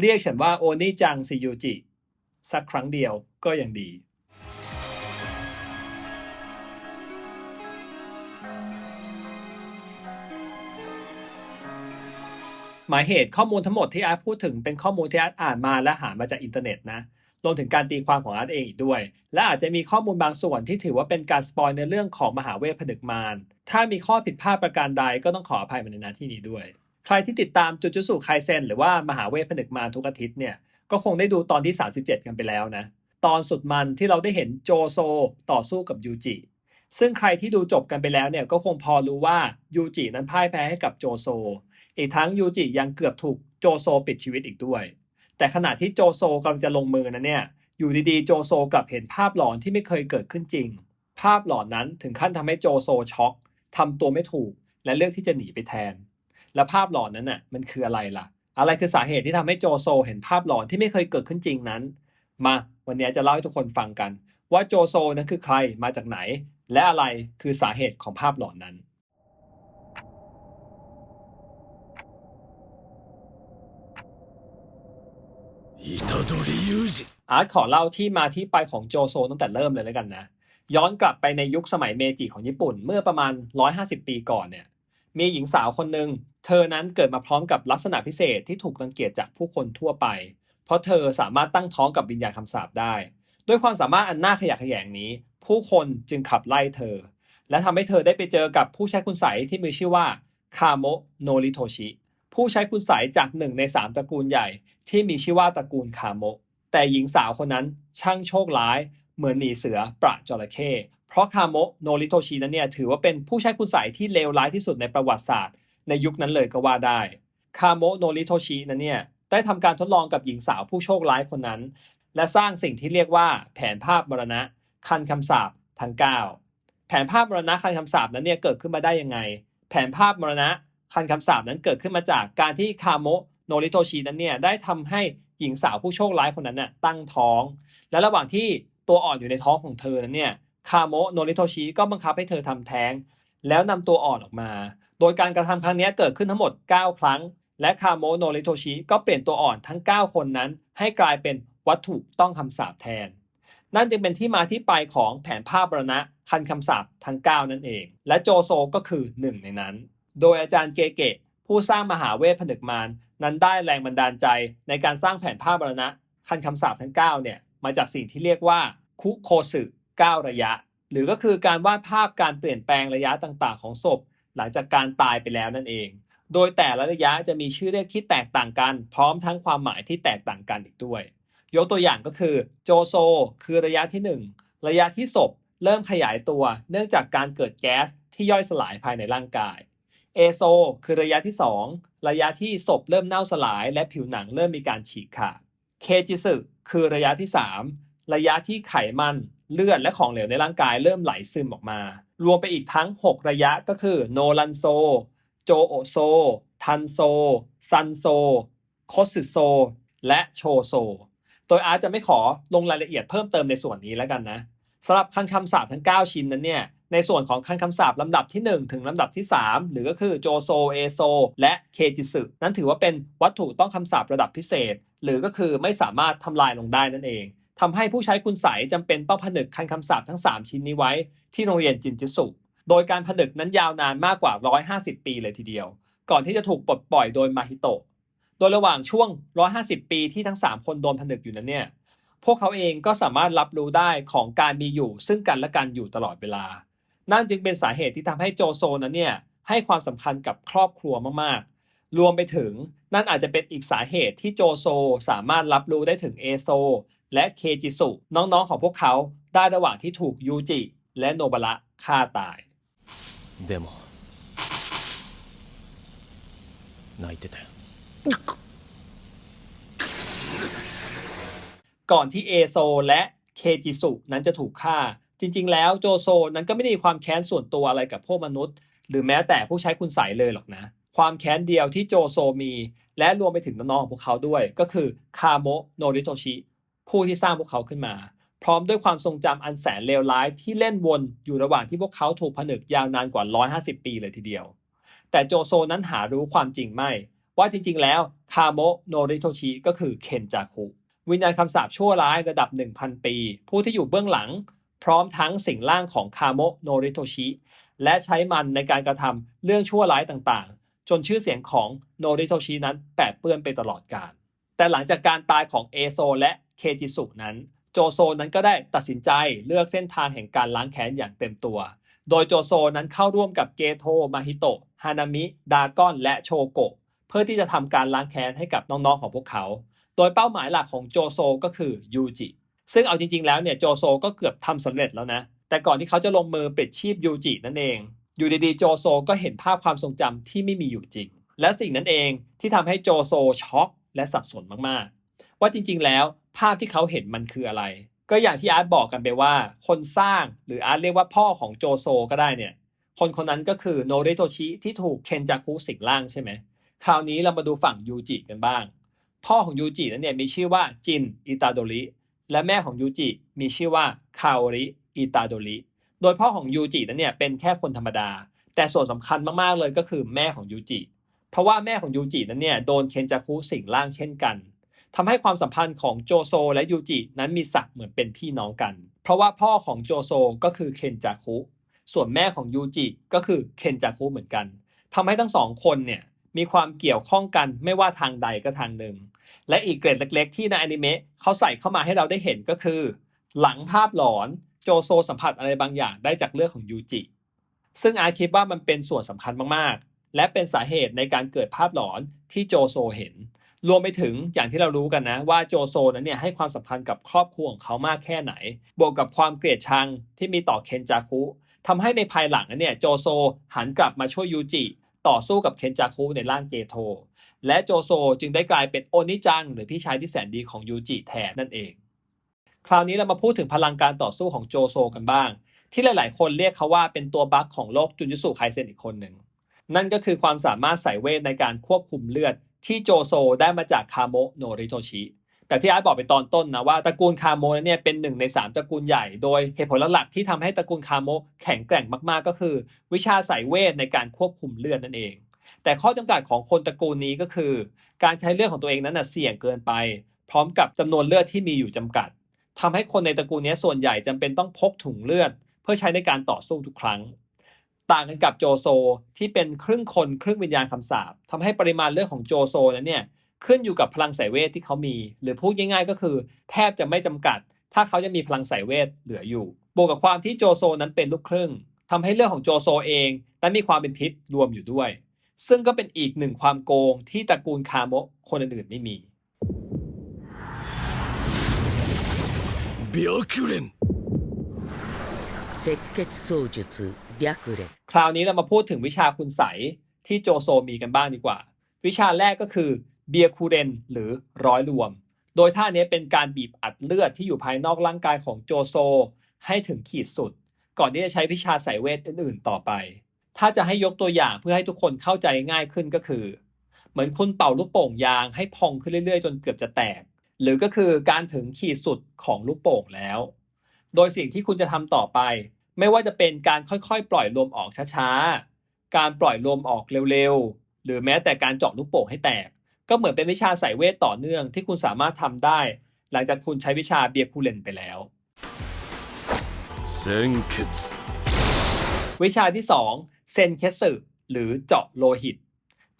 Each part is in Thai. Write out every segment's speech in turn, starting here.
เรียกฉันว่าโอนิจังซิยูจิ สักครั้งเดียวก็ยังดี หมายเหตุข้อมูลทั้งหมดที่อาร์ตพูดถึงเป็นข้อมูลที่อาร์ตอ่านมาและหามาจากอินเทอร์เน็ตนะรวมถึงการตีความของอาร์ตเองอีกด้วย และอาจจะมีข้อมูลบางส่วนที่ถือว่าเป็นการสปอยในเรื่องของมหาเวทผนึกมาร ถ้ามีข้อผิดพลาดประการใดก็ต้องขออภัยมาในหน้าที่นี้ด้วย ใครที่ติดตามจุจุสุไคเซนหรือว่ามหาเวทผนึกมาทุกอาทิตย์เนี่ยก็คงได้ดูตอนที่ 37 กันไปแล้วนะ ตอนสุดมันที่เราได้เห็นโจโซต่อสู้กับยูจิซึ่งใครที่ดูจบกันไปแล้วเนี่ยก็คงพอรู้ว่ายูจินั้นพ่ายแพ้ให้กับโจโซ อีกทั้งยูจิยังเกือบถูกโจโซปิดชีวิตอีกด้วย แต่ขณะที่โจโซกำลังจะลงมือนั้นเนี่ยอยู่ดีๆ โจโซกลับเห็นภาพหลอนที่ไม่เคยเกิดขึ้นจริง ภาพหลอนนั้นถึงขั้นทำให้โจโซช็อกทำตัวไม่ถูก และเลือกที่จะหนีไปแทน และภาพหลอนนั้นน่ะมันคืออะไรล่ะ อะไรคือสาเหตุที่ทำให้โจโซเห็นภาพหลอนที่ไม่เคยเกิดขึ้นจริงนั้น มาวันนี้จะเล่าให้ทุกคนฟังกัน ว่าโจโซนั้นคือใครมาจากไหน และอะไรคือสาเหตุของภาพหลอนนั้นอาร์ตขอเล่าที่มาที่ไปของโจโซตั้งแต่เริ่มเลยแล้วกันนะ ย้อนกลับไปในยุคสมัยเมจิของญี่ปุ่นเมื่อประมาณ 150 ปีก่อนเนี่ยมีหญิงสาวคนหนึ่ง เธอนั้นเกิดมาพร้อมกับลักษณะพิเศษที่ถูกรังเกียจจากผู้คนทั่วไป เพราะเธอสามารถตั้งท้องกับวิญญาณคำสาปได้ ด้วยความสามารถอันน่าขยะแขยงนี้ ผู้คนจึงขับไล่เธอ และทำให้เธอได้ไปเจอกับผู้ใช้คุณใสยที่มีชื่อว่าคาโมโนริโทชิ ผู้ใช้คุณใสยจากหนึ่งในสามตระกูลใหญ่ ที่มีชื่อว่าตระกูลคาโมแต่หญิงสาวคนนั้นช่างโชคร้าย เหมือนหนีเสือประจระเข้เพราะคาโมโนริโทชินั้นเนี่ยถือว่าเป็นผู้ใช้คุณใสยที่เลวร้ายที่สุดในประวัติศาสตร์ ในยุคนั้นเลยก็ว่าได้คาโมโนริโทชินั้นเนี่ยได้ทำการทดลองกับหญิงสาวผู้โชคร้ายคนนั้น และสร้างสิ่งที่เรียกว่าแผนภาพมรณะ คันคำสาปทั้ง 9 แผนภาพมรณะคันคำสาปนั้นเนี่ยเกิดขึ้นมาได้ยังไง แผนภาพมรณะคันคำสาปนั้นเกิดขึ้นมาจากการที่คาโมโนริโทชินั้นเนี่ยได้ทำให้หญิงสาวผู้โชคร้ายคนนั้นน่ะตั้งท้อง และระหว่างที่ตัวอ่อนอยู่ในท้องของเธอนั้นเนี่ยคาโมโนริโทชิก็บังคับให้เธอทำแท้ง แล้วนำตัวอ่อนออกมา ดยการกระทำครั้งนี้เกิดขึ้นทั้งหมด 9 ครั้ง และคาโมโนริโทชิก็เปลี่ยนตัวอ่อนทั้ง 9 คนนั้น ให้กลายเป็นวัตถุต้องคำสาปแทน นั่นจึงเป็นที่มาที่ไปของแผนภาพบรณะคันคำสาปทั้ง 9 นั่นเอง และโจโซก็คือหนึ่งในนั้น โดยอาจารย์เกเกะผู้สร้างมหาเวทผนึกมารนั้นได้แรงบันดาลใจในการสร้างแผนภาพบรณะคันคำสาปทั้ง 9 เนี่ยมาจากสิ่งที่เรียกว่าคุโคสึ9ระยะ หรือก็คือการวาดภาพการเปลี่ยนแปลงระยะต่างๆ ของศพ หลังจากการตายไปแล้วนั่นเอง โดยแต่ละระยะจะมีชื่อเรียกที่แตกต่างกัน พร้อมทั้งความหมายที่แตกต่างกันอีกด้วย ยกตัวอย่างก็คือโจโซ คือระยะที่ 1 ระยะที่ศพเริ่มขยายตัว เนื่องจากการเกิดแก๊สที่ย่อยสลายภายในร่างกายเอโซ คือระยะที่ 2 ระยะที่ศพเริ่มเน่าสลาย และผิวหนังเริ่มมีการฉีกขาดเคจิสึคือระยะที่ 3 ระยะที่ไขมันเลือดและของเหลวในร่างกายเริ่มไหลซึมออกมา รวมไปอีกทั้ง 6 ระยะก็คือโนรันโซ โจโอโซ ทันโซ ซันโซโคสึโซ และโชโซ โดยอาร์ตจะไม่ขอลงรายละเอียดเพิ่มเติมในส่วนนี้แล้วกันนะสำหรับคันคำสาปทั้ง 9 ชิ้นนั้นเนี่ย ในส่วนของคันคำสาปลำดับที่ 1 ถึงลำดับที่ 3 หรือก็คือโจโซเอโซและเคจิสึนั้นถือว่าเป็นวัตถุต้องคำสาประดับพิเศษ หรือก็คือไม่สามารถทำลายลงได้นั่นเอง ทำให้ผู้ใช้คุณใสยจำเป็นต้องผนึกคันคำสาปทั้ง 3 ชิ้นนี้ไว้ที่โรงเรียนจินจิสุ โดยการผนึกนั้นยาวนานมากกว่า 150 ปีเลยทีเดียว ก่อนที่จะถูกปลดปล่อยโดยมาฮิโตะ โดยระหว่างช่วง 150 ปีที่ทั้ง 3 คนโดนผนึกอยู่นั้นเนี่ย พวกเขาเองก็สามารถรับรู้ได้ของการมีอยู่ ซึ่งกันและกันอยู่ตลอดเวลา นั่นจึงเป็นสาเหตุที่ทำให้โจโซนั้นเนี่ยให้ความสำคัญกับครอบครัวมากๆ รวมไปถึงนั่นอาจจะเป็นอีกสาเหตุที่โจโซสามารถรับรู้ได้ถึงเอโซ และเคจิสุน้องๆของพวกเขาได้ระหว่างที่ถูกยูจิและโนบะระฆ่าตาย でも泣いてたよ ก่อนที่เอโซและเคจิสุนั้นจะถูกฆ่า จริง ๆ แล้วโจโซนั้นก็ไม่ได้มีความแค้นส่วนตัวอะไรกับพวกมนุษย์ หรือแม้แต่ผู้ใช้คุณใสยเลยหรอกนะ ความแค้นเดียวที่โจโซมี และรวมไปถึงน้องๆของพวกเขาด้วย ก็คือคาโมะโนริโตชิ ผู้ที่สร้างพวกเขาขึ้นมา พร้อมด้วยความทรงจำอันแสนเลวร้ายที่เล่นวนอยู่ระหว่างที่พวกเขาถูกผนึกยาวนานกว่า 150 ปีเลยทีเดียว แต่โจโซนั้นหารู้ความจริงไม่ ว่าจริง ๆ แล้วคาโมโนริโทชิก็คือเคนจาคุวิญญาณคำสาปชั่วร้ายระดับ 1,000 ปี ผู้ที่อยู่เบื้องหลัง พร้อมทั้งสิ่งล่างของคาโมโนริโทชิและใช้มันในการกระทำเรื่องชั่วร้ายต่างๆ จนชื่อเสียงของโนริโทชินั้นแปดเปื้อนไปตลอดกาลแต่หลังจากการตายของเอโซและ เคจิสุนั้นโจโซนั้นก็ได้ตัดสินใจเลือกเส้นทางแห่งการล้างแค้นอย่างเต็มตัว โดยโจโซนั้นเข้าร่วมกับเกโทมาฮิโตะฮานามิ ดากอน และโชโกะ เพื่อที่จะทำการล้างแค้นให้กับน้องๆของพวกเขา โดยเป้าหมายหลักของโจโซก็คือยูจิ ซึ่งเอาจริงๆแล้วเนี่ยโจโซก็เกือบทำสำเร็จแล้วนะ แต่ก่อนที่เขาจะลงมือปิดชีพยูจินั่นเอง อยู่ดีๆโจโซก็เห็นภาพความทรงจำที่ไม่มีอยู่จริง และสิ่งนั้นเองที่ทำให้โจโซช็อกและสับสนมากๆ ว่าจริงๆแล้ว ภาพที่เขาเห็นมันคืออะไร ก็อย่างที่อาร์ตบอกกันไปว่า คนสร้างหรืออาร์ตเรียกว่าพ่อของโจโซก็ได้เนี่ย คนคนนั้นก็คือโนริโตชิที่ถูกเคนจาคุสิงร่างใช่ไหมคราวนี้เรามาดูฝั่งยูจิกันบ้าง พ่อของยูจินั้นเนี่ยมีชื่อว่าจินอิตาโดริและแม่ของยูจิมีชื่อว่าคาโอริอิตาโดริโดยพ่อของยูจินั้นเนี่ยเป็นแค่คนธรรมดา แต่ส่วนสำคัญมากๆเลยก็คือแม่ของยูจิเพราะว่าแม่ของยูจินั้นเนี่ยโดนเคนจาคุสิงร่างเช่นกัน ทำให้ความสัมพันธ์ของโจโซและยูจินั้นมีศักดิ์เหมือนเป็นพี่น้องกัน เพราะว่าพ่อของโจโซก็คือเคนจาคุ ส่วนแม่ของยูจิก็คือเคนจาคุเหมือนกันทำให้ทั้งสองคนเนี่ยมีความเกี่ยวข้องกันไม่ว่าทางใดก็ทางหนึ่ง และอีกเกรดเล็ก ๆ ที่ในอนิเมะเขาใส่เข้ามาให้เราได้เห็นก็คือ หลังภาพหลอนโจโซสัมผัสอะไรบางอย่างได้จากเลือดของยูจิ ซึ่งอาร์คิดว่ามันเป็นส่วนสำคัญมากๆ และเป็นสาเหตุในการเกิดภาพหลอนที่โจโซเห็น รวมไปถึงอย่างที่เรารู้กันนะว่าโจโซนั้นเนี่ยให้ความสำคัญกับครอบครัวของเขามากแค่ไหน บวกกับความเกลียดชังที่มีต่อเคนจาคุทำให้ในภายหลังนั้นเนี่ยโจโซหันกลับมาช่วยยูจิต่อสู้กับเคนจาคุในร่างเกโท และโจโซจึงได้กลายเป็นโอนิจัง หรือพี่ชายที่แสนดีของยูจิแทนนั่นเอง คราวนี้เรามาพูดถึงพลังการต่อสู้ของโจโซกันบ้าง ที่หลาย ๆ คนเรียกเขาว่าเป็นตัวบั๊กของโลกจุนจุสุไคเซนอีกคนหนึ่งนั่นก็คือความสามารถใส่เวทในการควบคุมเลือด ที่โจโซได้มาจากคาโมโนริโทชิแต่ที่อาร์ตบอกไปตอนต้นนะว่าตระกูลคาโมเนี่ยเป็นหนึ่งในสามตระกูลใหญ่ โดยเหตุผลหลักที่ทำให้ตระกูลคาโมแข็งแกร่งมากๆ ก็คือ วิชาใส่เวทในการควบคุมเลือดนั่นเอง แต่ข้อจำกัดของคนตระกูลนี้ก็คือ การใช้เลือดของตัวเองนั้นนะเสี่ยงเกินไป พร้อมกับจำนวนเลือดที่มีอยู่จำกัดทำให้คนในตระกูลนี้ส่วนใหญ่จำเป็นต้องพกถุงเลือด เพื่อใช้ในการต่อสู้ทุกครั้ง ต่างกันกับโจโซที่เป็นครึ่งคนครึ่งวิญญาณคำสาปทำให้ปริมาณเลือดของโจโซนั้นเนี่ยขึ้นอยู่กับพลังสายเวทที่เขามี หรือพูดง่ายๆ ก็คือ แทบจะไม่จำกัด ถ้าเขายังมีพลังสายเวทเหลืออยู่บวกกับความที่โจโซนั้นเป็นลูกครึ่ง ทำให้เรื่องของโจโซเองนั้นมีความเป็นพิษรวมอยู่ด้วย ซึ่งก็เป็นอีกหนึ่งความโกงที่ตระกูลคาโมะคนอื่นๆไม่มีบลคิเรนเซ็ก 白蓮คราวนี้เรามาพูดถึงวิชาคุณใสที่โจโซมีกันบ้างดีกว่า วิชาแรกก็คือเบียคูเรนหรือร้อยรวม โดยท่านี้เป็นการบีบอัดเลือดที่อยู่ภายนอกร่างกายของโจโซ ให้ถึงขีดสุด ก่อนที่จะใช้วิชาสายเวทอื่น ๆ ต่อไป ถ้าจะให้ยกตัวอย่างเพื่อให้ทุกคนเข้าใจง่ายขึ้นก็คือ เหมือนคุณเป่าลูกโป่งยางให้พองขึ้นเรื่อย ๆ จนเกือบจะแตก หรือก็คือการถึงขีดสุดของลูกโป่งแล้ว โดยสิ่งที่คุณจะทำต่อไป ไม่ว่าจะเป็นการค่อยๆ ปล่อยลมออกช้าๆ การปล่อยลมออกเร็วๆ หรือแม้แต่การเจาะลูกโป่งให้แตก ก็เหมือนเป็นวิชาสายเวทต่อเนื่องที่คุณสามารถทำได้ หลังจากคุณใช้วิชาเบียร์คูเลนไปแล้ว鮮血วิชาที่ 2 เซนเคสึหรือเจาะโลหิต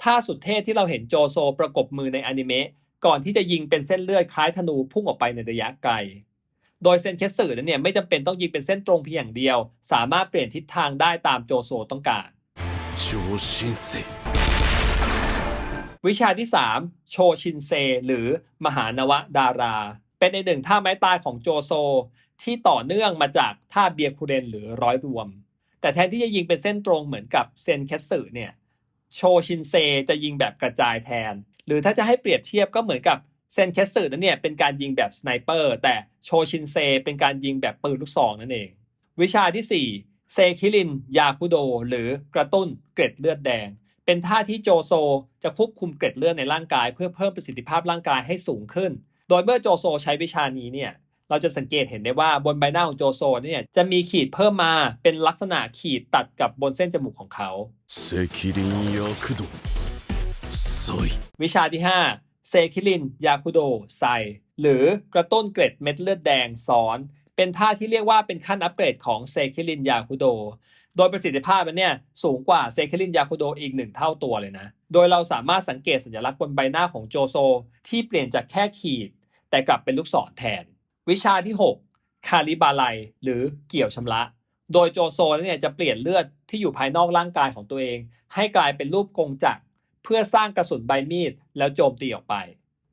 ท่าสุดเท่ที่เราเห็นโจโซประกบมือในอนิเมะก่อนที่จะยิงเป็นเส้นเลือดคล้ายธนูพุ่งออกไปในระยะไกล โดยเส้นเคสเซอร์นั้นเนี่ยไม่จำเป็นต้องยิงเป็นเส้นตรงเพียงอย่างเดียว สามารถเปลี่ยนทิศทางได้ตามโจโซต้องการวิชาที่ 3 โชชินเซ หรือมหานวดารา เป็นในหนึ่งท่าไม้ตายของโจโซ ที่ต่อเนื่องมาจากท่าเบียคูเรนหรือร้อยรวม แต่แทนที่จะยิงเป็นเส้นตรงเหมือนกับเซนแคสสึเนี่ยโชชินเซจะยิงแบบกระจายแทน หรือถ้าจะให้เปรียบเทียบก็เหมือนกับ เซนเคสเซอร์นั้นเนี่ยเป็นการยิงแบบสไนเปอร์แต่โชชินเซเป็นการยิงแบบปืนลูกซองนั่นเอง วิชาที่ 4 เซคิลิน ยาคุโด หรือกระตุ้นเกร็ดเลือดแดง เป็นท่าที่โจโซจะควบคุมเกร็ดเลือดในร่างกาย เพื่อเพิ่มประสิทธิภาพร่างกายให้สูงขึ้น โดยเมื่อโจโซใช้วิชานี้เนี่ยเราจะสังเกตเห็นได้ว่าบนใบหน้าของโจโซเนี่ยจะมีขีดเพิ่มมาเป็นลักษณะขีดตัดกับบนเส้นจมูกของเขา วิชาที่ 5 เซคิลิน ยาคุโด ไซ หรือกระตุ้นเกร็ดเม็ดเลือดแดงซ้อน เป็นท่าที่เรียกว่าเป็นขั้นอัปเกรดของเซคิลิน ยาคุโด โดยประสิทธิภาพมันเนี่ยสูงกว่าเซคิลิน ยาคุโดอีกหนึ่งเท่าตัวเลยนะ โดยเราสามารถสังเกตสัญลักษณ์บนใบหน้าของโจโซ ที่เปลี่ยนจากแค่ขีด แต่กลับเป็นลูกศรแทน วิชาที่ 6 คาริบาไลหรือเกี่ยวชำระโดยโจโซเนี่ยจะเปลี่ยนเลือดที่อยู่ภายนอกร่างกายของตัวเอง ให้กลายเป็นรูปกงจักร เพื่อสร้างกระสุนใบมีดแล้วโจมตีออกไป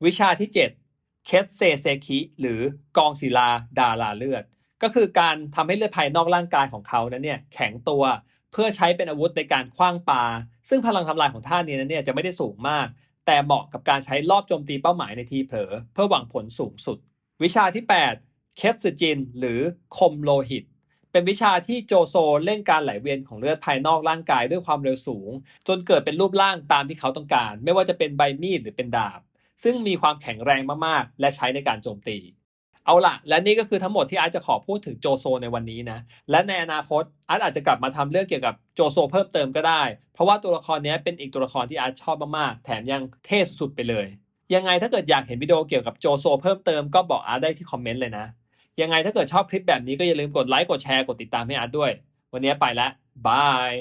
วิชาที่ 7 เคสเซเซคิหรือกองศิลาดาราเลือด ก็คือการทำให้เลือดภายนอกร่างกายของเขานั้นเนี่ยแข็งตัวเพื่อใช้เป็นอาวุธในการคว้างปา ซึ่งพลังทำลายของท่านี้นั้นเนี่ยจะไม่ได้สูงมาก แต่เหมาะกับการใช้รอบโจมตีเป้าหมายในทีเผลอ เพื่อหวังผลสูงสุด วิชาที่ 8 เคสจิน หรือคมโลหิต เป็นวิชาที่โจโซเล่นการไหลเวียนของเลือดภายนอกร่างกายด้วยความเร็วสูง จนเกิดเป็นรูปร่างตามที่เขาต้องการ ไม่ว่าจะเป็นใบมีดหรือเป็นดาบ ซึ่งมีความแข็งแรงมากๆ และใช้ในการโจมตีเอาละและนี่ก็คือทั้งหมดที่อาร์ตจะขอพูดถึงโจโซในวันนี้นะ และในอนาคตอาร์ตอาจจะกลับมาทำเรื่องเกี่ยวกับโจโซเพิ่มเติมก็ได้ เพราะว่าตัวละครนี้เป็นอีกตัวละครที่อาร์ตชอบมากๆ แถมยังเท่สุดๆไปเลย ยังไงถ้าเกิดอยากเห็นวิดีโอเกี่ยวกับโจโซเพิ่มเติมก็บอกอาร์ตได้ที่คอมเมนต์เลยนะ ยังไงถ้าเกิดชอบคลิปแบบนี้ก็อย่าลืมกดไลค์กดแชร์กดติดตามให้อาร์ตด้วย วันนี้ไปแล้วบาย